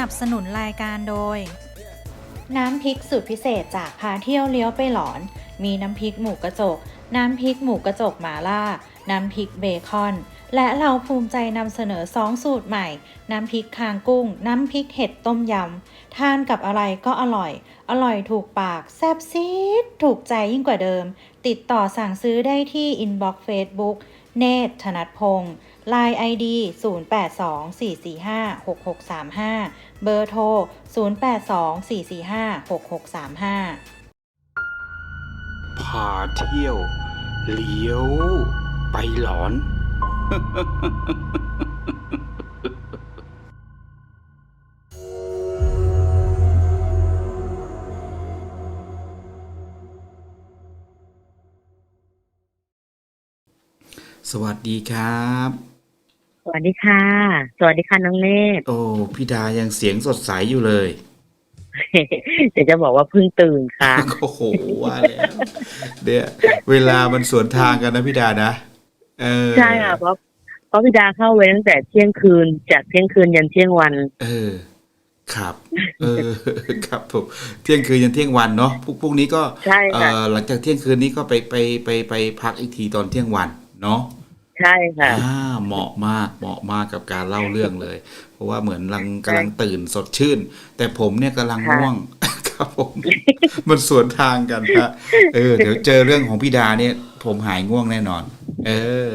นับสนุนรายการโดย น้ำพริกสูตรพิเศษจากพาเที่ยวเลี้ยวไปหลอน มีน้ำพริกหมูกระจก น้ำพริกหมูกระจกหมาล่า น้ำพริกเบคอน และเราภูมิใจนำเสนอ2สูตรใหม่ น้ำพริกคางกุ้ง น้ำพริกเห็ดต้มยำ ทานกับอะไรก็อร่อย อร่อยถูกปากแซ่บซีดถูกใจยิ่งกว่าเดิม ติดต่อสั่งซื้อได้ที่อินบ็อกซ์เฟซบุ๊กเนตธนัทพงศ์ Line ID 0824456635 เบอร์โทร 0824456635 พาเที่ยว เลี้ยว ไปหลอน สวัสดีครับ สวัสดีค่ะ สวัสดีค่ะน้องเนตร โอ้พี่ดายังเสียงสดใสอยู่เลย เดี๋ยวจะบอกว่าเพิ่งตื่นค่ะ โอ้โหว่าแล้วเนี่ยเวลามันสวนทางกันนะพี่ดานะ เออใช่ค่ะเพราะเพราะพี่ดาเข้าเวรตั้งแต่เที่ยงคืน จากเที่ยงคืนยันเที่ยงวัน เออ ครับ เออ ครับผมเที่ยงคืนยันเที่ยงวันเนาะพวกพวกนี้ก็ใช่เอค่ะ อหลังจากเที่ยงคืนนี้ก็ไปไปไปไปพักอีกทีตอนเที่ยงวันเนาะ ใช่ค่ะ อ่าเหมาะมากเหมาะมากกับการเล่าเรื่องเลย เพราะว่าเหมือนกำลังกำลังตื่นสดชื่น แต่ผมเนี่ยกำลังค่ะ ง่วง ครับผม มันสวนทางกันฮะเออ เดี๋ยวเจอเรื่องของพี่ดาเนี่ย ผมหายง่วงแน่นอน เออ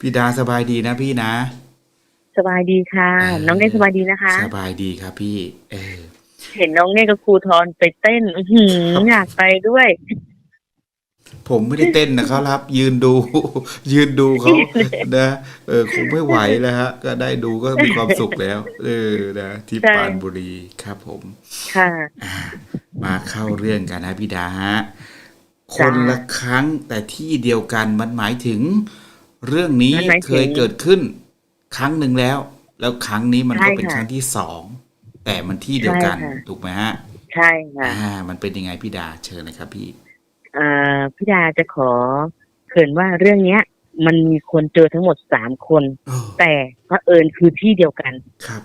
พี่ดาสบายดีนะพี่นะ สบายดีค่ะ เออ น้องเนตรสบายดีนะคะ สบายดีครับพี่ เออ เห็นน้องเนตรกับครูทอนไปเต้นอื้อหืออยากไปด้วย ผมไม่ได้เต้นนะครับ ยืนดู ยืนดูเขานะเออคงไม่ไหวแล้วฮะ ก็ได้ดูก็มีความสุขแล้ว เออนะที่ใช่ปรานบุรีครับผม ค่ะอ่ามาเข้าเรื่องกันนะพี่ดาฮะคนละครั้งแต่ที่เดียวกันมันหมายถึง เรื่องนี้มันหมายถึงเคยเกิดขึ้น ครั้งหนึ่งแล้ว แล้วครั้งนี้มันก็ใช่เป็นค่ะครั้งที่สองแต่มันที่เดียวกันใช่ค่ะถูกไหมฮะ ใช่ค่ะอ่า มันเป็นยังไงพี่ดาเชิญเลยครับพี่เอ่อ พี่ดาจะขอเกรินว่าเรื่องเนี้ย มันมีคนเจอทั้งหมดสามคนโอ้แต่พระเผอิญคือที่เดียวกันครับ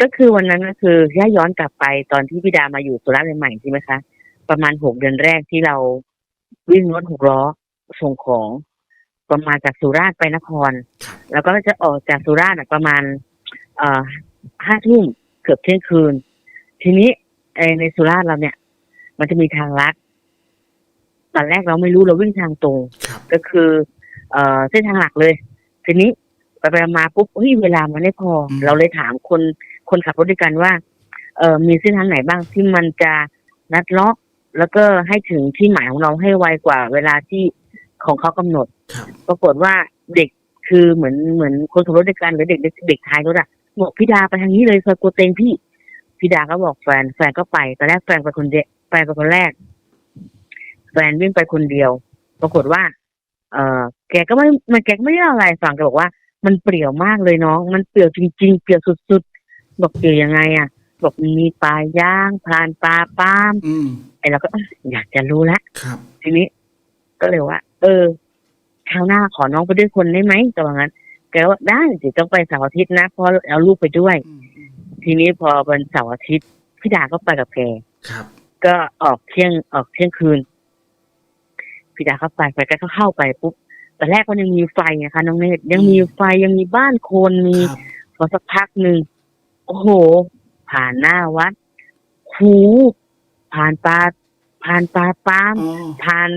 ก็คือวันนั้นก็คือถ้าย้อนกลับไปตอนที่พี่ดามาอยู่สุราษฎร์ใหม่ๆใช่ไหมคะ ประมาณหกเดือนแรกที่เราวิ่งรถหกล้อส่งของประมาณจากสุราษฎร์ไปนครครับแล้วก็จะออกจากสุราษฎร์อะประมาณ เอ่อห้าทุ่มเกือบเที่ยงคืน ทีนี้ไอ้ในสุราษฎร์เราเนี่ย มันจะมีทางลัด ตอนแรกเราไม่รู้เราวิ่งทางตรงครับก็คือ เอ่อเส้นทางหลักเลย ทีนี้ไปไปมาปุ๊บเฮ้ยเวลามันไม่พออมเราเลยถามคนคนขับรถด้วยกันว่า เอ่อมีเส้นทางไหนบ้างที่มันจะนัดเลาะแล้วก็ให้ถึงที่หมายของเราให้ไวกว่า เวลาที่ของเขากำหนดครับปรากฏว่าเด็กคือเหมือนเหมือนคนขับรถด้วยกันหรือเด็กเด็กเด็กท้ายรถอะบอกพี่ดาไปทางนี้เลยซอยกัวเตงพี่พี่ดาก็บอกแฟนแฟนก็ไปตอนแรกแฟนไปคนเดียวแฟนไปคนแรก แฟนวิ่งไปคนเดียว ปรากฏว่า เออแกก็ไม่มันแกก็ไม่ได้อะไรฟังแกบอกว่า มันเปรี่ยวมากเลยน้อง มันเปรี่ยวจริง ๆ เปรี่ยวสุดๆบอกเปรี่ยวยังไงอะบอกมีปลาย่างผ่านปลาป้ามอืมไอ้เราก็เอ้ยอยากจะรู้ละครับ ทีนี้ ก็เลยว่า เออคราวหน้าขอน้องไปด้วยคนได้ไหมแต่ว่างั้นแกว่าได้เดี๋ยวต้องไปเสาร์อาทิตย์นะเพราะเอาลูกไปด้วยอืมอืมทีนี้พอวันเสาร์อาทิตย์พี่ดาก็ไปกับแกครับ ก็ออกเที่ยงออกเที่ยงคืน พี่ดาเข้าไปไปก็เข้าไปปุ๊บแต่แรกมันยังมีไฟไงคะน้องเนตรยังมีไฟยังมีบ้านคนมีครับ พอสักพักหนึ่งโอ้โห ผ่านหน้าวัดหูผ่านปลาผ่านปลาปาม อ๋อผ่าน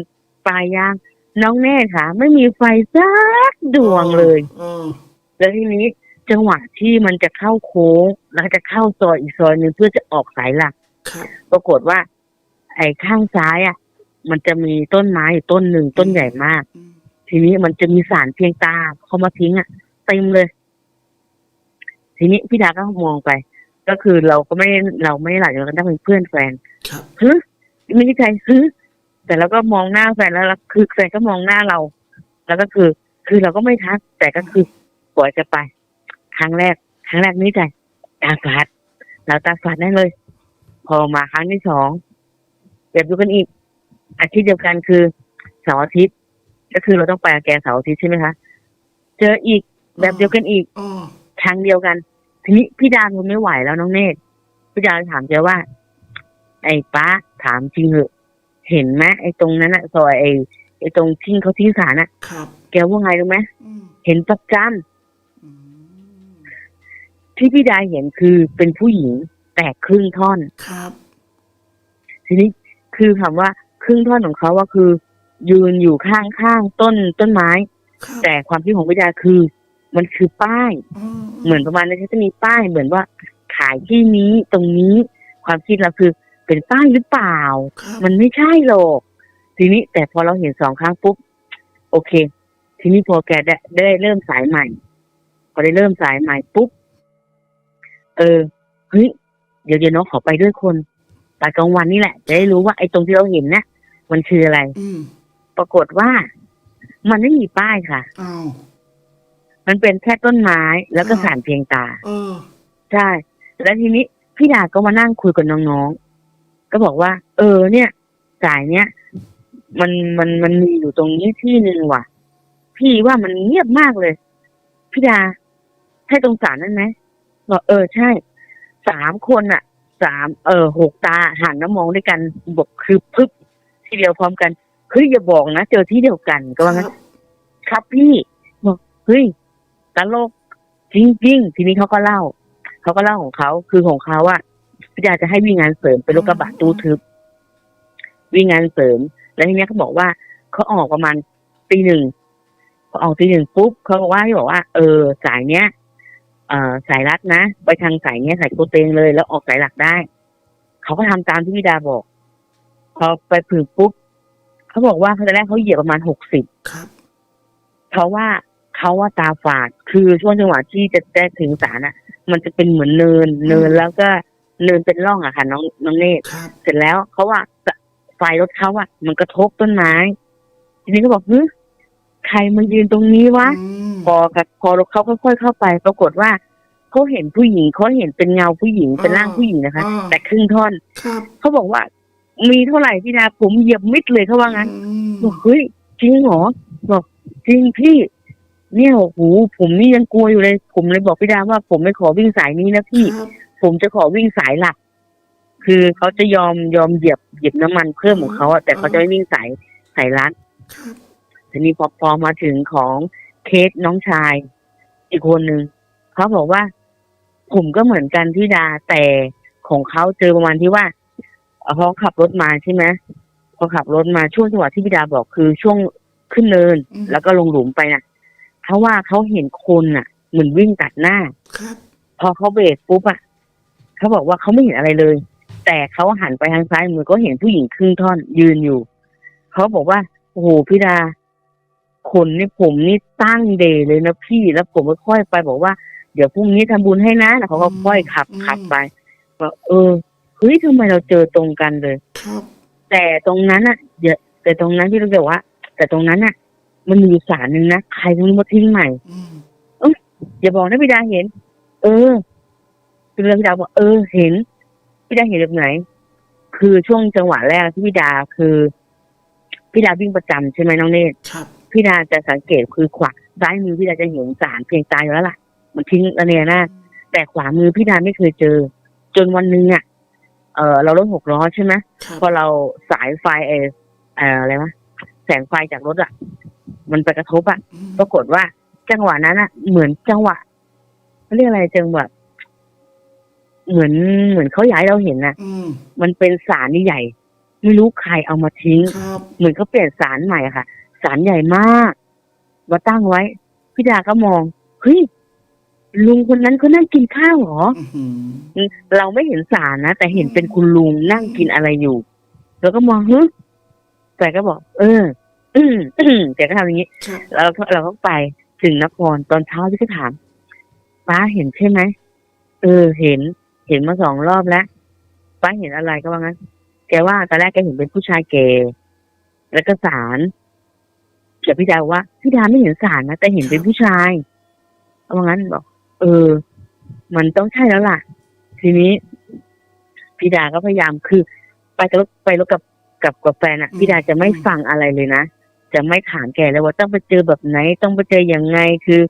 ปลายาง น้องเนตรค่ะ ไม่มีไฟสักดวงเลยเออแล้วทีนี้จังหวะที่มันจะเข้าโค้งแล้วจะเข้าซอยอีกซอยหนึ่งเพื่อจะออกสายหลัก ครับปรากฏว่า ไอ้ข้างซ้ายอะ มันจะมีต้นไม้อยู่ต้นหนึ่งต้นใหญ่มากอืมทีนี้มันจะมีสารเพียงตาเขามาทิ้งอะเต็มเลย ทีนี้พี่ดาก็มองไป ก็คือเราก็ไม่เราไม่ได้หลับเราก็ได้เป็นเพื่อนแฟนครับฮึไม่ใช่ใครฮึแต่เราก็มองหน้าแฟนแล้วแล้วคือแฟนก็มองหน้าเรา แล้วก็คือ คือเราก็ไม่ทัก แต่ก็คือปล่อยจะไป ครั้งแรก ครั้งแรกนี่ใจตาฝาดเราตาฝาดได้เลย พอมาครั้งที่สองแบบเดียวกันอีก อาทิตย์เดียวกันคือเสาร์อาทิตย์ ก็คือเราต้องไปกับแกเสาร์อาทิตย์ใช่ไหมคะ เจออีกแบบเดียวกันอีกอ๋อครั้งเดียวกัน ทีนี้พี่ดาทนไม่ไหวแล้วน้องเนตรพี่ดาถามแกว่า ไอ้ป้าถามจริงเหอะเห็นไหมไอ้ตรงนั้นอะซอยไอ้ไอ้ตรงทิ้งเขาทิ้งสารอะครับแกว่าไงรู้ไหมอืมเห็นประจอืมำที่พี่ดาเห็นคือเป็นผู้หญิงแตกครึ่งท่อนครับ ทีนี้คือถามว่า ครึ่งท่อนของเขาว่าคือ ยืนอยู่ข้างข้างๆต้นต้นไม้ครับแต่ความคิดของพี่ดาคือ มันคือป้ายอืมเหมือนประมาณนั้นจะมีป้ายเหมือนว่าขายที่นี้ตรงนี้ ความคิดเราคือเป็นป้ายหรือเปล่าครับมันไม่ใช่หรอกทีนี้แต่พอเราเห็นสองครั้งปุ๊บโอเค ทีนี้พอแกได้ได้เริ่มสายใหม่ พอได้เริ่มสายใหม่ปุ๊บเออเฮ้ยเดี๋ยวเดี๋ยวน้องขอไปด้วยคนไปกลางวันนี่แหละ จะได้รู้ว่าไอ้ตรงที่เราเห็นนะ มันคืออะไร อืมปรากฏว่า มันไม่มีป้ายค่ะ อ้าว มันเป็นแค่ต้นไม้แล้วก็อ่า สารเพียงตา เออ ใช่ แล้วทีนี้พี่ดาก็มานั่งคุยกับน้องๆ ก็บอกว่า เออ เนี่ยสายเนี้ยมันมันมันมีอยู่ตรงนี้ที่หนึ่งว่ะ พี่ว่ามันเงียบมากเลย พี่ดาใช่ตรงสารนั่นไหมบอกเออใช่ สามคนอะสามเออหกตาหันน้ำมองด้วยกันบอกคือพึบ ทีเดียวพร้อมกันเฮ้ยอย่าบอกนะเจอที่เดียวกันก็ว่างั้นครับพี่บอกเฮ้ยตลกจริงๆทีนี้เขาก็เล่าเขาก็เล่าของเขาคือของเขาอะพี่ดาจะให้วิ่งงานเสริมเป็นรถกระบะตู้ทึบ วิ่งงานเสริม แล้วทีเนี้ยเขาบอกว่าเขาออกประมาณตีหนึ่งพอออกตีหนึ่งปุ๊บเขาบอกว่าที่บอกว่า เออสายเนี้ยเอ่อสายรัดนะ ไปทางสายเนี้ยสายโกเตงเลย แล้วออกสายหลักได้ เขาก็ทำตามที่พี่ดาบอก พอไปถึงปุ๊บเขาบอกว่าเขาตอนแรกเขาเหยียบประมาณหกสิบครับ เพราะว่าเขาว่าตาฝาดคือช่วงจังหวะที่จะได้ถึงศาลอะ มันจะเป็นเหมือนเนิน เนินแล้วก็เนินเป็นร่องอะค่ะ น้องน้องเนตรครับ เสร็จแล้วเขาว่าไฟรถเขาอะมันกระทบต้นไม้ ทีนี้ก็บอกเฮ้ยใครมายืนตรงนี้วะ อืมพอครับพอรถเขาค่อยๆเข้าไป ปรากฏว่าเขาเห็นผู้หญิงเขาเห็นเป็นเงาผู้หญิงเป็นร่างผู้หญิงนะคะ อ่าแต่ครึ่งท่อน ครับ เขาบอกว่า มีเท่าไหร่พี่นาผมเหยียบมิดเลยเขาว่างั้นอืมบอกเฮ้ยจริงเหรอบอกจริงพี่เนี่ยโอ้โหผมนี่ยังกลัวอยู่เลย ผมเลยบอกพี่ดาว่าผมไม่ขอวิ่งสายนี้นะพี่ครับผมจะขอวิ่งสายหลัก คือเขาจะยอมยอมเหยียบเหยียบน้ำมันเพิ่มของเขาอะแต่เขาจะไม่วิ่งสายสายลัดครับทีนี้พอพอมาถึงของเคสน้องชาย อีกคนหนึ่งเขาบอกว่า ผมก็เหมือนกันที่ดาแต่ของเขาเจอประมาณที่ว่า เอ่อพอขับรถมาใช่ไหมพอขับรถมาช่วงจังหวะที่พี่ดาบอกคือช่วงขึ้นเนิน อืม แล้วก็ลงหลุมไปน่ะเขาว่าเขาเห็นคนน่ะเหมือนวิ่งตัดหน้า ครับ พอเขาเบรกปุ๊บอะเขาบอกว่าเขาไม่เห็นอะไรเลย แต่เขาหันไปทางซ้ายมือก็เห็นผู้หญิงครึ่งท่อนยืนอยู่เขาบอกว่าโอ้โหพี่ดาคนนี่ผมนี่ตั้งเดย์เลยนะพี่แล้วผมก็ค่อยไปบอกว่าเดี๋ยวพรุ่งนี้ทำบุญให้นะแล้วเขาก็ค่อยขับขับไปว่าเออ เฮ้ยทำไมเราเจอตรงกันเลย ครับ แต่ตรงนั้นอะเดี๋ยวแต่ตรงนั้นพี่ต้องบอกว่า แต่ตรงนั้นอะ มันมีอยู่สารหนึ่งนะใครมันมาทิ้งใหม่ อืมอย่าบอกนะพี่ดาเห็น เออคือเรื่องพี่ดาบอกเออเห็นพี่ดาเห็นแบบไหน คือช่วงจังหวะแรกที่พี่ดาคือพี่ดาวิ่งประจำใช่ไหมน้องเนตรครับ พี่ดาจะสังเกตคือขวาซ้ายมือพี่ดาจะเห็นสารเพียงตายอยู่แล้วล่ะ มันทิ้งระเนระนาดแต่ขวามือพี่ดาไม่เคยเจอ จนวันหนึงอะ เออเรารถหกล้อใช่ไหมครับพอเราสายไฟเออเอ่ออะไรวะแสงไฟจากรถอะ มันไปกระทบอะอืมปรากฏว่าจังหวะนั้นอะ เหมือนจังหวะเขาเรียกอะไรจังหวะเหมือนเหมือนเขาอยากให้เราเห็นน่ะอืมมันเป็นสารใหญ่ ไม่รู้ใครเอามาทิ้งครับเหมือนเขาเปลี่ยนสารใหม่อะค่ะ สารใหญ่มากมาตั้งไว้พี่ดาก็มองเฮ้ย ลุงคนนั้นเขานั่งกินข้าวเหรออืมเราไม่เห็นสารนะแต่เห็นเป็นคุณลุงนั่งกินอะไรอยู่ แล้วก็มองฮึแต่ก็บอก เออ อืมอืมแกก็ทำอย่างนี้ครับเราก็เราก็ไปถึงนครตอนเช้าที่ก็ถามป้าเห็นใช่ไหมเออ เห็น เห็นมาสองรอบแล้วป้าเห็นอะไรก็ว่างั้นแกว่าตอนแรกแกเห็นเป็นผู้ชายแก่แล้วก็สารแต่พี่ดาบอกว่าพี่ดาไม่เห็นสารนะแต่เห็นเป็นผู้ชายเอาว่างั้นบอก เออ มันต้องใช่แล้วล่ะ ทีนี้พี่ดาก็พยายามคือ ไปกับรถไปรถกับกับกับแฟนอะพี่ดาจะไม่ฟังอะไรเลยนะจะไม่ถามแกเลยว่าต้องไปเจอแบบไหน ต้องไปเจอยังไง คือ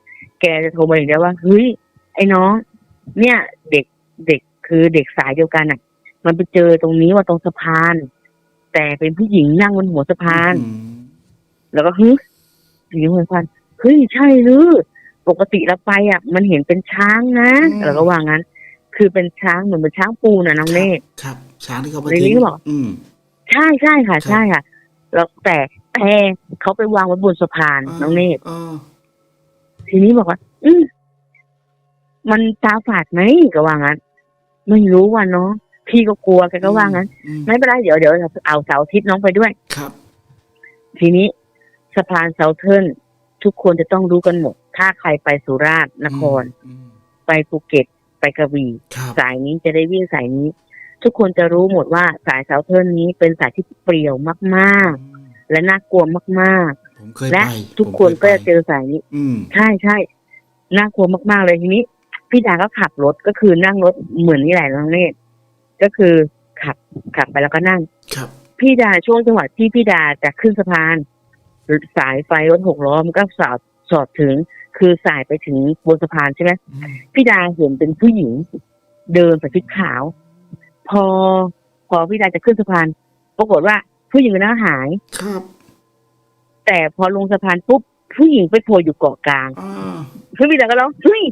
แกจะโทรมาอย่างเดียวว่าเฮ้ยไอ้น้อง เนี่ย เด็กเด็กคือเด็กสายเดียวกันอะมันไปเจอตรงนี้ว่าตรงสะพาน แต่เป็นผู้หญิงนั่งบนหัวสะพานอืมแล้วก็ฮึผู้หญิงบนสะพานเฮ้ยใช่หรือ ปกติเราไปอะมันเห็นเป็นช้างนะแล้วก็ว่างั้น คือเป็นช้างเหมือนเป็นช้างปูน่ะน้องเนตครับ ช้างที่เขาไปในนี้ทิ้งก็บอกอืมใช่ใช่ค่ะครับใช่ค่ะ แล้วแต่แต่เขาไปวางไว้บนสะพานน้องเนตเออทีนี้บอกว่า อืมมันตาฝาดไหมก็ว่างั้นไม่รู้ว่าเนาะพี่ก็กลัวแกก็ว่างั้นอืมไม่เป็นไรเดี๋ยวเดี๋ยวเอาเสาร์อาทิตย์น้องไปด้วยครับ ทีนี้สะพานเซาเทิร์นทุกคนจะต้องรู้กันหมด ถ้าใครไปสุราษฎร์นครอืมไปภูเก็ต ไปกระบี่ครับสายนี้จะได้วิ่งสายนี้ ทุกคนจะรู้หมดว่าสายเซาเทิร์นนี้เป็นสายที่เปรี่ยวมากอืมๆและน่ากลัวมากผมเคยๆและไปทุกคนผมก็ยจะเจอสายนี้อืมใช่ใช่น่ากลัวมากๆเลยทีนี้ พี่ดาก็ขับรถก็คือนั่งรถเหมือนนี่แหละน้องเนตรก็คือขับขับไปแล้วก็นั่งครับพี่ดาช่วงจังหวะที่พี่ดาจะขึ้นสะพาน สายไฟรถหกล้อมันก็สอดสอดถึง คือสายไปถึงบนสะพานใช่ไหมอืมพี่ดาเห็นเป็นผู้หญิง เดินใส่ชุดขาว พอพอพี่ดาจะขึ้นสะพานปรากฏว่าผู้หญิงคนนั้นหายครับ แต่พอลงสะพานปุ๊บผู้หญิงไปโผล่อยู่เกาะกลางอ่าเพื่อนพี่ดาก็ร้องเฮ้ย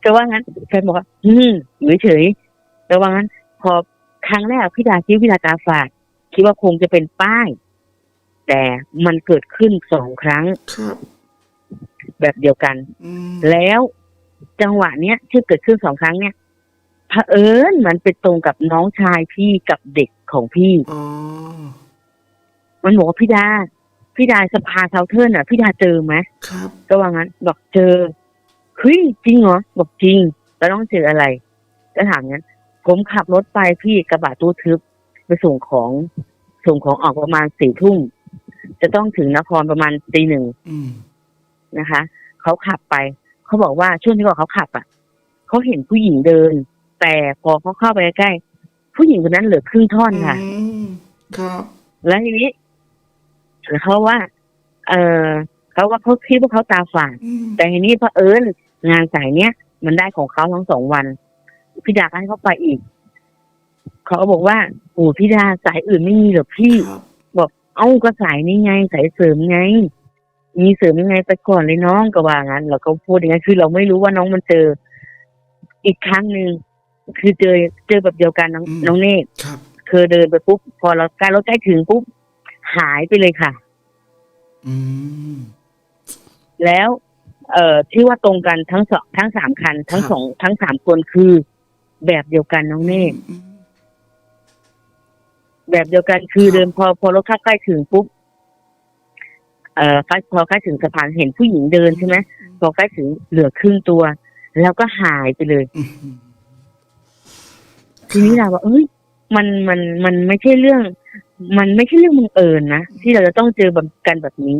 แต่ว่างั้นแฟนบอกว่าอืมอยู่เฉยๆแต่ว่างั้น พอครั้งแรกพี่ดาคิดว่าพี่ดาตาฝาดคิดว่าคงจะเป็นป้าย แต่มันเกิดขึ้นสองครั้งครับ แบบเดียวกัน อืมแล้วจังหวะเนี้ยที่เกิดขึ้นสองครั้งเนี้ยเผอิญมันไปตรงกับน้องชายพี่กับเด็กของพี่ อ๋อมันบอกว่าพี่ดาพี่ดาสะพานเซาเทิร์นอะพี่ดาเจอไหมครับก็ว่างั้นบอกเจอเฮ้ยจริงเหรอบอกจริงแล้วต้องเจออะไรก็ถามงั้น ผมขับรถไปพี่กระบะตู้ทึบไปส่งของส่งของออกประมาณสี่ทุ่มจะต้องถึงนครประมาณตีหนึ่ง อืม นะคะเขาขับไปเขาบอกว่าช่วงที่ว่าเขาขับอะเขาเห็นผู้หญิงเดิน แต่พอเขาเข้าไปใกล้ๆผู้หญิงคนนั้นเหลือครึ่งท่อนค่ะอืมครับแล้วทีนี้แล้วเขาว่า เออเขาว่าเขาคิดว่าเขาตาฝาดอืมแต่ทีนี้เผอิญงานสายเนี้ยมันได้ของเขาทั้งสองวัน พี่ดาก็ให้เขาไปอีกเขาก็บอกว่าโอ้พี่ดาสายอื่นไม่มีเหรอพี่ครับบอกเอ้าก็สายนี้ไงสายเสริมไง มีเสริมยังไงไปก่อนเลยน้องก็ว่างั้นเราก็พูดอย่างนั้นคือเราไม่รู้ว่าน้องมันเจอ อีกครั้งหนึ่งคือเจอเจอแบบเดียวกันน้องน้องเนตรครับคือเดินไปปุ๊บพอเราใกล้รถใกล้ถึงปุ๊บหายไปเลยค่ะ อืม แล้ว เอ่อที่ว่าตรงกันทั้งสองทั้งสามคัน ทั้งครับ สองทั้งสามคนคือ แบบเดียวกันน้องเนตร อืม แบบเดียวกันคือครับ เดินพอพอรถเข้าใกล้ถึงปุ๊บ เอ่อใกล้พอใกล้ถึงสะพานเห็นผู้หญิงเดินใช่ไหมพอใกล้ถึงเหลือครึ่งตัว แล้วก็หายไปเลยอืมทีนี้เราว่าเอ้ยมันมันมันไม่ใช่เรื่อง มันไม่ใช่เรื่องบังเอิญนะที่เราจะต้องเจอแบบกันแบบนี้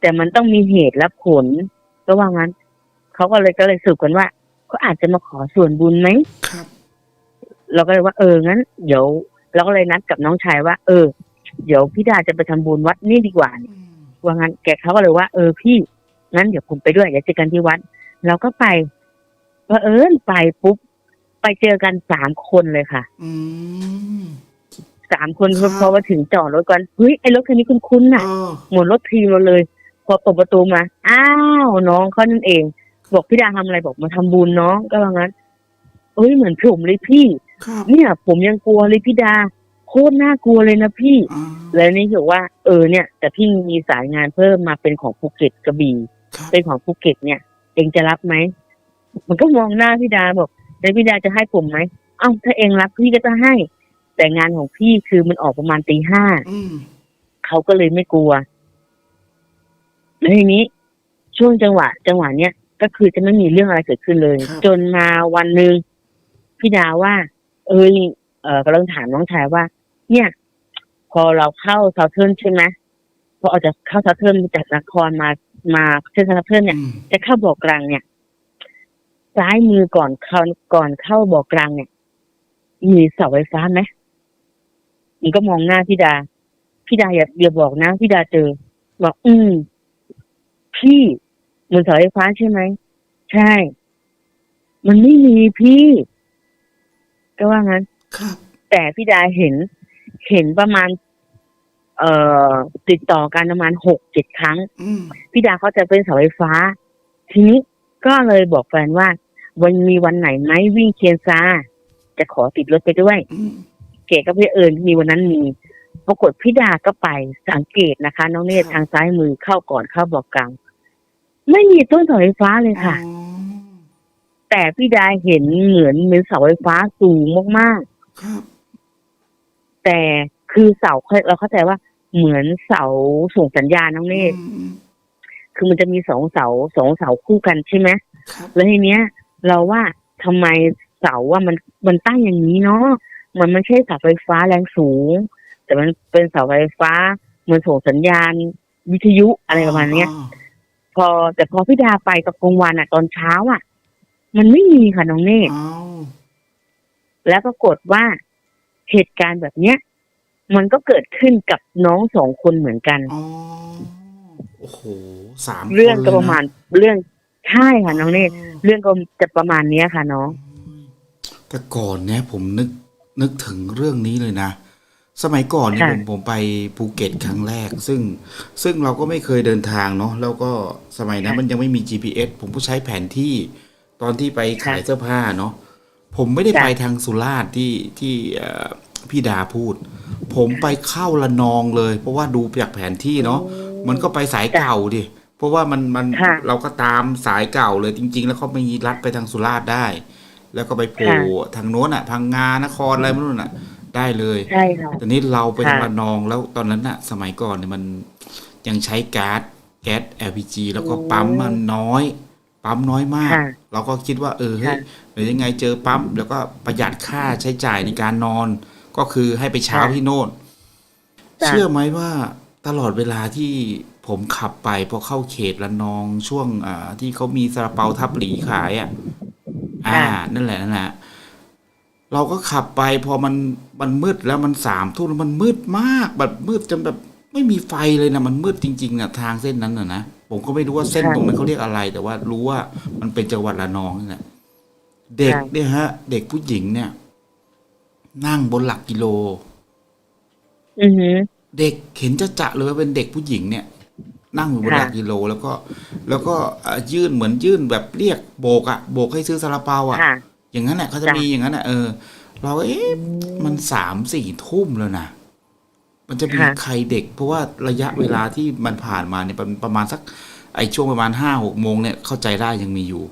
แต่มันต้องมีเหตุและผลก็ว่างั้นเขาก็เลยก็เลยสืบกันว่าเขาอาจจะมาขอส่วนบุญไหมครับ เราก็เลยว่าเอองั้น เดี๋ยว เราก็เลยนัดกับน้องชายว่า เออ เดี๋ยวพี่ดาจะไปทำบุญวัดนี่ดีกว่าอืม ว่างั้นแกเขาก็เลยว่า เออพี่งั้นเดี๋ยวผมไปด้วยเดี๋ยวเจอกันที่วัดเราก็ไปพอเผอิญไปปุ๊บไปเจอกันสามคนเลยค่ะอืมสามคนครับพอมาถึงจอดรถก่อนเฮ้ยไอ้รถคันนี้คุ้นๆน่ะอ๋อหมดรถทีมเราเลย พอเปิดประตูมา อ้าวน้องเขานั่นเอง บอกพี่ดาทำอะไรบอกมาทำบุญน้องก็ว่างั้นเอ้ยเหมือนผมเลยพี่ครับเนี่ย ผมยังกลัวเลยพี่ดา โคตรน่ากลัวเลยนะพี่อ่าแล้วนี่บอกว่า เออเนี่ย แต่พี่มีสายงานเพิ่มมาเป็นของภูเก็ตกระบี่ครับเป็นของภูเก็ตเนี่ย เองจะรับไหมมันก็มองหน้าพี่ดาบอกแล้วพี่ดาจะให้ผมไหมเอ้าถ้าเองรับพี่ก็จะให้ แต่งานของพี่คือมันออกประมาณตีห้าอืมเขาก็เลยไม่กลัวแล้วทีนี้ช่วงจังหวะ จังหวะเนี้ยก็คือจะไม่มีเรื่องอะไรเกิดขึ้นเลย จนมาวันหนึ่งพี่ดาว่า เอ้ยเออกำลังถามน้องชายว่า เนี่ย พอเราเข้าเซาเทิร์นใช่ไหมพอออกจากเข้าเซาเทิร์นจากนครมามาเส้นเซาเทิร์นเนี่ยอืมจะเข้าบ่อกลางเนี่ยซ้ายมือก่อนเข้าก่อนเข้าบ่อกลางเนี่ย มีเสาไฟฟ้าไหมมันก็มองหน้าพี่ดา พี่ดาอย่าอย่าบอกนะพี่ดาเจอ บอกอืมพี่เหมือนเสาไฟฟ้าใช่ไหมใช่ มันไม่มีพี่ ก็ว่างั้นครับแต่พี่ดาเห็น เห็นประมาณ เอ่อ ติดต่อกันประมาณหกเจ็ดครั้ง อืมพี่ดาเขาจะเป็นเสาไฟฟ้า ทีนี้ก็เลยบอกแฟนว่า วันมีวันไหนไหมวิ่งเคียนซาจะขอติดรถไปด้วย อืม เกดก็พี่เอิญมีวันนั้นมีปรากฏพี่ดาก็ไปสังเกตนะคะ น้องเนตรทางซ้ายมือเข้าก่อนเข้าบอกกลางไม่มีต้นเสาไฟฟ้าเลยค่ะ อ๋อแต่พี่ดาเห็นเหมือนเหมือนเสาไฟฟ้าสูงมากครับๆ แต่คือเสาเราเข้าใจว่าเหมือนเสาส่งสัญญาณน้องเนตรอืมคือมันจะมีสองเสาสองเสาคู่กันใช่ไหมครับแล้วทีเนี้ย เราว่าทำไมเสาว่ามันมันตั้งอย่างนี้เนาะมันไม่ใช่เสาไฟฟ้าแรงสูง แต่มันเป็นเสาไฟฟ้าเหมือนส่งสัญญาณวิทยุอะไรประมาณเนี้ยอ๋อพอแต่พอพี่ดาไปกับกลางวันอะ ตอนเช้าอะ มันไม่มีค่ะน้องเนตรเอาแล้วปรากฏว่า เหตุการณ์แบบเนี้ย มันก็เกิดขึ้นกับน้องสองคนเหมือนกันอ๋อโอ้โหสามเรื่องคนลก็ยนประมาณเรื่องใช่ค่ะน้องเนตรเรื่องก็จะประมาณเนี้ยค่ะน้อง แต่ก่อนเนี่ยผมนึกนึกถึงเรื่องนี้เลยนะสมัยก่อนเนี่ยค่ะผมผมไปภูเก็ตครั้งแรก ซึ่งซึ่งเราก็ไม่เคยเดินทางเนาะแล้วก็สมัยนั้นมันยังไม่มี GPS ผมก็ใช้แผนที่ตอนที่ไปขายเสื้อผ้าเนาะ ผมไม่ได้ไปทางสุราษฎร์ที่ที่เอ่อพี่ดาพูด ผมไปเข้าละนองเลย เพราะว่าดูจากแผนที่เนาะมันก็ไปสายเก่าดิเพราะว่ามันมันค่ะเราก็ตามสายเก่าเลยจริง ๆ แล้วเขาไม่รัดไปทางสุราษฎร์ได้ แล้วก็ไปโผล่ทางโน้นอะ พังงานครอะไรไม่รู้น่ะ ได้เลยใช่ค่ะแต่นี้เราไปทางค่ะระนองแล้วตอนนั้นน่ะ สมัยก่อนเนี่ยมันยังใช้ก๊าซแก๊ส LPG แล้วก็ปั๊มมันน้อย ปั๊มน้อยมาก ค่ะเราก็คิดว่าเออเฮ้ยค่ะเดี๋ยวยังไงเจอปั๊มแล้วก็ประหยัดค่าใช้จ่ายในการนอน ก็คือให้ไปเช้าค่ะที่โน่นจ้ะเชื่อไหมว่าตลอดเวลาที่ผมขับไปพอเข้าเขตระนองช่วงอ่าที่เขามีซาลาเปาทับหลีขายอะ อ่านั่นแหละนั่นแหละ เราก็ขับไปพอมันมันมืดแล้วมันสามทุ่มแล้วมันมืดมากแบบมืดจนแบบไม่มีไฟเลยนะมันมืดจริงๆนะทางเส้นนั้นนะนะ ผมก็ไม่รู้ว่าเส้นค่ะตรงนั้นเขาเรียกอะไร แต่ว่ารู้ว่ามันเป็นจังหวัดระนองนี่แหละเด็กค่ะเนี่ยฮะ เด็กผู้หญิงเนี่ย นั่งบนหลักกิโลอือหือเด็กเห็นจะจะเลยว่าเป็นเด็กผู้หญิงเนี่ย นั่งอยู่บนค่ะหลักกิโล แล้วก็ แล้วก็เอ่อยื่นเหมือนยื่นแบบเรียกโบกอะโบกให้ซื้อซาลาเปาอะค่ะอย่างนั้นแหละเขาจะจ้ะมีอย่างนั้นอะเออ เราก็เอ๊ะมันสามสี่ทุ่มแล้วนะ มันจะมีค่ะ ใครเด็ก เพราะว่าระยะเวลาที่มันผ่านมาเนี่ยประประมาณสัก ไอช่วงประมาณห้าหกโมงเนี่ยเข้าใจได้ยังมีอยู่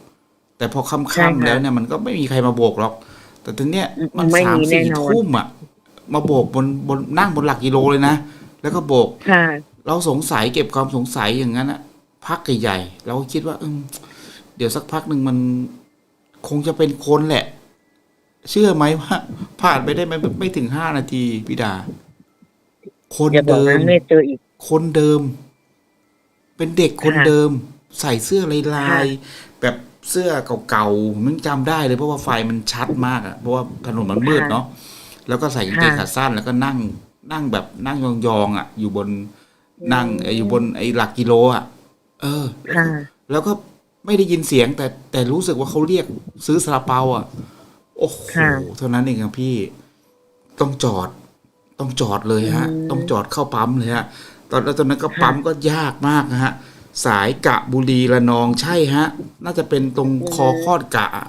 แต่พอใช่ค่ำๆค่ะแล้วเนี่ยมันก็ไม่มีใครมาโบกหรอก แต่ทีเนี้ยมันไม่สามมีแน่สี่นอน ทุ่มอะมาโบกบนบนนั่งบนหลักกิโลเลยนะแล้วก็โบก ค่ะ เราสงสัยเก็บความสงสัยอย่างนั้นอะพักใหญ่ๆเราก็คิดว่าเอมเดี๋ยวสักพักหนึ่งมันคงจะเป็นคนแหละ เชื่อไหมว่า ผ่านไปได้ไม่ไม่ถึงห้านาทีพี่ดา คนอย่าบอกเดินะมไม่เจออีก คนเดิม เป็นเด็กคนค่ะเดิม ใส่เสื้อลายลาค่ะยแบบเสื้อเก่าๆผมยังจำได้เลยเพราะว่าไฟมันชัดมากอะเพราะว่าถนนมันมืดเนาะแล้วก็ใส่กางเกงค่ะขาสั้นแล้วก็นั่ง นั่งแบบนั่งยองๆอะอยู่บนนั่งเอ่ออยู่บนไอ้หลักกิโลอะเออ ค่ะ แล้วก็ไม่ได้ยินเสียงแต่แต่รู้สึกว่าเขาเรียกซื้อซาลาเปาอะ โอ้โหค่ะ เท่านั้นเองครับพี่ ต้องจอด ต้องจอดเลยฮะอืมต้องจอดเข้าปั๊มเลยฮะ ตอนแล้วตอนนั้นก็ค่ะปั๊มก็ยากมากนะฮะ สายกะบุรีระนองใช่ฮะ น่าจะเป็นตรงคอคอดกะอะ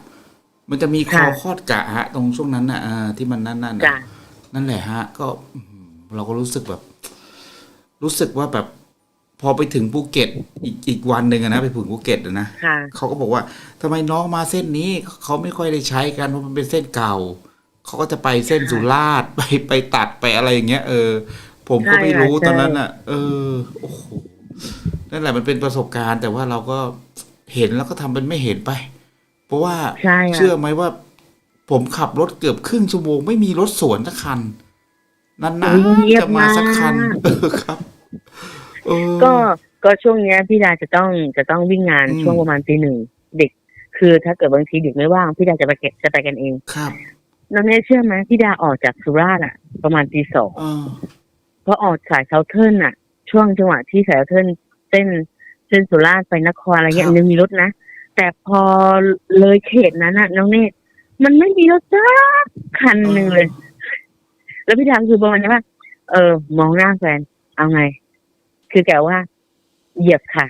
มันจะมีคอค่ะคอดกะฮะ ตรงช่วงนั้นน่ะอ่าที่มันนั่นนั่นน่ะจ้ะนั่นแหละฮะ ก็อื้อหือเราก็รู้สึกแบบ รู้สึกว่าแบบพอไปถึงภูเก็ตอีกอีกวันหนึ่งอะนะไปถึงภูเก็ตอะนะค่ะเขาก็บอกว่าทำไมน้องมาเส้นนี้เขาไม่ค่อยได้ใช้กันเพราะมันเป็นเส้นเก่า เขาก็จะไปเส้นสุราษฎร์ไปไปตัดไปอะไรอย่างเงี้ย เออ ผมก็ไม่รู้ใช่ค่ะตอนนั้นอะ เออโอ้โหนั่นแหละมันเป็นประสบการณ์ แต่ว่าเราก็เห็นแล้วก็ทำเป็นไม่เห็นไป เพราะว่าใช่ค่ะเชื่อไหมว่า ผมขับรถเกือบครึ่งชั่วโมงไม่มีรถสวนสักคันนานเงียๆบจะมาสักคันมากเออครับเออก็ก็ช่วงเนี้ยพี่ดาจะต้องจะต้องวิ่งงานอืมช่วงประมาณตีหนึ่งเด็ก คือถ้าเกิดบางทีเด็กไม่ว่างพี่ดาจะไปเก็บจะไปกันเองครับ น้องเนยเชื่อไหมพี่ดาออกจากสุราษฎร์อะ ประมาณตีสองเออเพราะออกสายเซาเทิร์นอะ ช่วงจังหวะที่สายเซาเทิร์นเส้นเส้นสุราษฎร์ไปนครอะไรเงี้ยครับมันยังมีรถนะ แต่พอเลยเขตนั้นน่ะ น้องเนตมันไม่มีรถจักคันหนึ่งเลย แล้วพี่ดาคือประมาณนี้ว่า เออ มองหน้าแฟน เอาไง คือแกว่า เหยียบค่ะ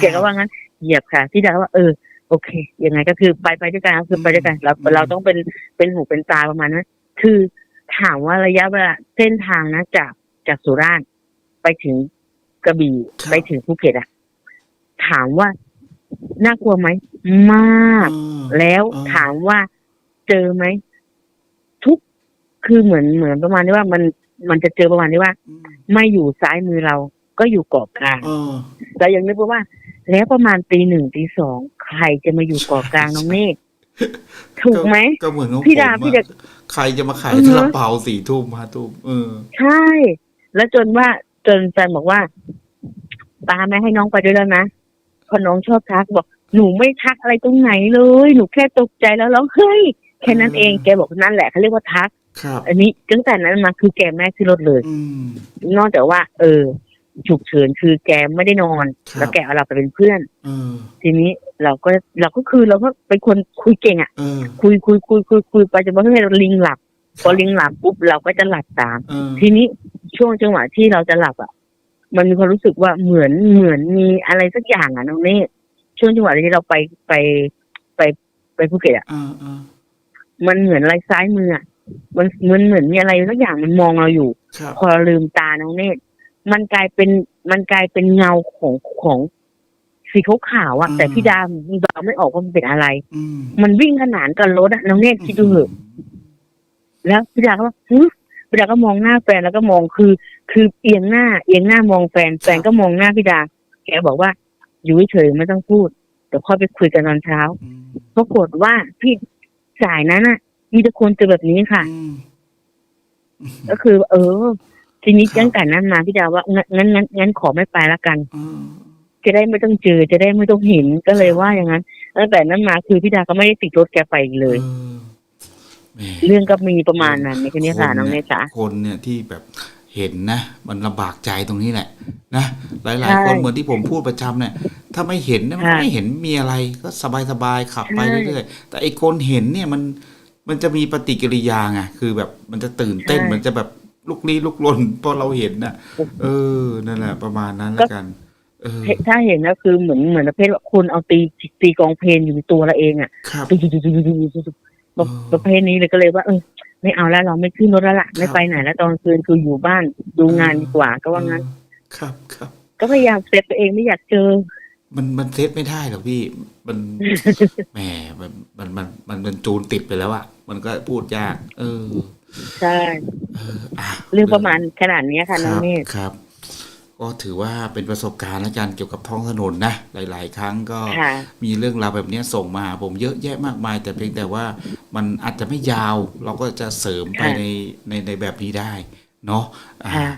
แกก็ว่างั้น เหยียบค่ะ พี่ดาก็ว่า เออ โอเค ยังไงก็คือไปไปด้วยกันก็คือไปด้วยกันเราเราต้องเป็นเป็นหูเป็นตาประมาณนั้นคือถามว่าระยะเวลาเส้นทางนะจากจากสุราษฎร์ไปถึงกระบี่ครับไปถึงภูเก็ตอะถามว่าน่ากลัวไหมมากเออแล้วอ่าถามว่าเจอไหมทุกคือเหมือนเหมือนประมาณที่ว่ามันมันจะเจอประมาณที่ว่าอืมไม่อยู่ซ้ายมือเราก็อยู่เกาะกลางเออเรายังนึกว่า แล้วประมาณตีหนึ่งตีสอง ใครจะมาอยู่เกาะกลางน้องเมฆถูกไหมก็เหมือนของพี่ดาผมอะพี่ดาใครจะมาขายอือฮึซาลาเปาสี่ทุ่มห้าทุ่มเออ ใช่ แล้วจนว่าจนแฟนบอกว่าตาไม่ให้น้องไปด้วยแล้วนะเพราะน้องชอบทักบอกหนูไม่ทักอะไรตรงไหนเลย หนูแค่ตกใจแล้วร้องเฮ้ยแค่นั้นเองแกบอกนั่นแหละเขาเรียกว่าทักครับอันนี้ตั้งแต่นั้นมาคือแกแม่ขึ้นรถเลยอืมนอกจากว่า เออ ฉุกเฉินคือแกไม่ได้นอน ครับ แล้วแกเอาเราไปเป็นเพื่อนเออทีนี้เราก็เราก็คือเราก็เป็นคนคุยเก่งอะเออคุยคุยคุยคุยคุยไปจนกระทั่งเราลิงหลับ พอลิงหลับปุ๊บเราก็จะหลับตามเออทีนี้ช่วงจังหวะที่เราจะหลับอะ มันมีความรู้สึกว่าเหมือนเหมือนมีอะไรสักอย่างอะน้องเนตช่วงจังหวะที่เราไปไปไปไปภูเก็ตอะเออเออมันเหมือนอะไรซ้ายมืออะมันมันเหมือนมีอะไรสักอย่างมันมองเราอยู่ ครับ พอเราลืมตาน้องเนตร มันกลายเป็นมันกลายเป็นเงาของของสีขาวๆอะแต่พี่ดาเราไม่ออกว่ามันเป็นอะไร อืมมันวิ่งขนานกับรถอะน้องเนตรคิดดูเถอะแล้วพี่ดาก็ว่าหึพี่ดาก็มองหน้าแฟนแล้วก็มองคือ คือเอียงหน้า เอียงหน้ามองแฟนแฟนก็มองหน้าพี่ดา แกบอกว่า อยู่เฉยๆไม่ต้องพูดเดี๋ยวค่อยไปคุยกันตอนเช้าอืมปรากฏว่าพี่สายนั้นอะมีแต่คนเจอแบบนี้ค่ะ อืมก็คือ เออ ทีนี้ครับตั้งแต่นั้นมาพี่ดาว่างั้นงั้นงั้นงั้นขอไม่ไปละกันเออจะได้ไม่ต้องเจอจะได้ไม่ต้องเห็นก็เลยว่าอย่างนั้นตั้งแต่นั้นมาคือพี่ดาก็ไม่ได้ติดรถแกไปอีกเลยออแหมเรื่องก็มีประมาณนั้นในคนนี้ค่ะน้องเนยจ๋าคนเนี่ยที่แบบเห็นนะ มันลำบากใจตรงนี้แหละ นะหลายใช่ๆคนเหมือนที่ผมพูดประจำเนี่ย ถ้าไม่เห็นเนี่ยมันค่ะไม่เห็นมีอะไรก็สบายๆขับไปใช่เรื่อยๆแต่ไอ้คนเห็นเนี่ยมันมันจะมีปฏิกิริยาไงคือแบบมันจะตื่นเต้นใช่มันจะแบบ ลุกลี้ลุกลนพราะเราเห็นน่ะ เออนั่นแหละประมาณนั้นแล้วกัน เออ ถ้าเห็นก็คือเหมือนเหมือนประเภทว่าคุณเอาตีตีกองเพลงอยู่ในตัวเราเองอะครับตุ๊บๆๆๆๆประเภทนี้เลยก็เลยว่าเออไม่เอาแล้วเราไม่ขึ้นรถแล้วล่ะไม่ไปไหนแล้วตอนคืนคืออยู่บ้านดูงานดีกว่าก็ว่างั้น ครับครับ ก็พยายามเซฟตัวเองไม่อยากเจอ มันมันเซตไม่ได้หรอกพี่ มันแหมมันมันมันมันจูนติดไปแล้วอะมันก็พูดยาก เออ ใช่เอออะเรื่องประมาณขนาดเนี้ยค่ะคน้องรับเมฆครับก็ถือว่าเป็นประสบการณ์และการเกี่ยวกับท้องถนนนะหลาย ๆ ครั้งก็ค่ะมีเรื่องราวแบบเนี้ยส่งมาหาผมเยอะแยะมากมาย แต่เพียงแต่ว่ามันอาจจะไม่ยาว เราก็จะเสริมไปค่ะในในในแบบนี้ได้ เนาะอ่าค่ะ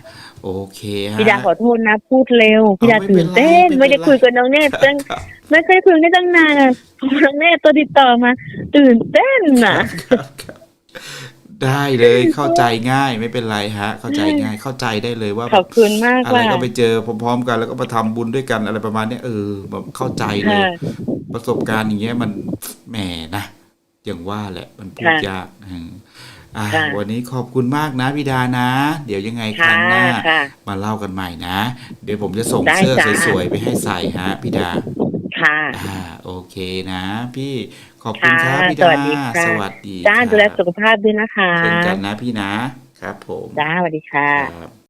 โอเคฮะพี่ดาขอโทษนะ พูดเร็วพี่ดาเอาไม่เป็ตื่นนไรเต้นไม่ไม่เป็นไรได้คุยกับน้องเนตตั้งครับไม่เคยคุยได้ตั้งนานอะพอน้องเนตตัวติดต่อมา ตื่นเต้นน่ะครับครับ ได้เลยเข้าใจง่ายไม่เป็นไรฮะ เข้าใจง่ายเข้าใจได้เลยว่าขอบคุณมากอะไรว่าก็ไปเจอพร้อมๆกันแล้วก็มาทำบุญด้วยกันอะไรประมาณเนี้ยเออแบบเข้าใจเลยค่ะประสบการณ์อย่างเงี้ยมันแหมนะอย่างว่าแหละมันพูดค่ะยากอืมอ่าค่ะวันนี้ขอบคุณมากนะพี่ดานะ เดี๋ยวยังไงคค่ะรั้งหน้าค่ะมาเล่ากันใหม่นะ เดี๋ยวผมจะส่งได้เสื้อจ้ะสวยๆไปให้ใส่ฮะพี่ดา ค่ะอ่าโอเคนะ พี่ขอบคุณครับค่ะพี่สดาวัสดีค่ะสวัสดีจ้าครับดูแลสุขภาพด้วยนะคะเช่นกันนะพี่นะครับผมจ้าสวัสดีค่ะครับ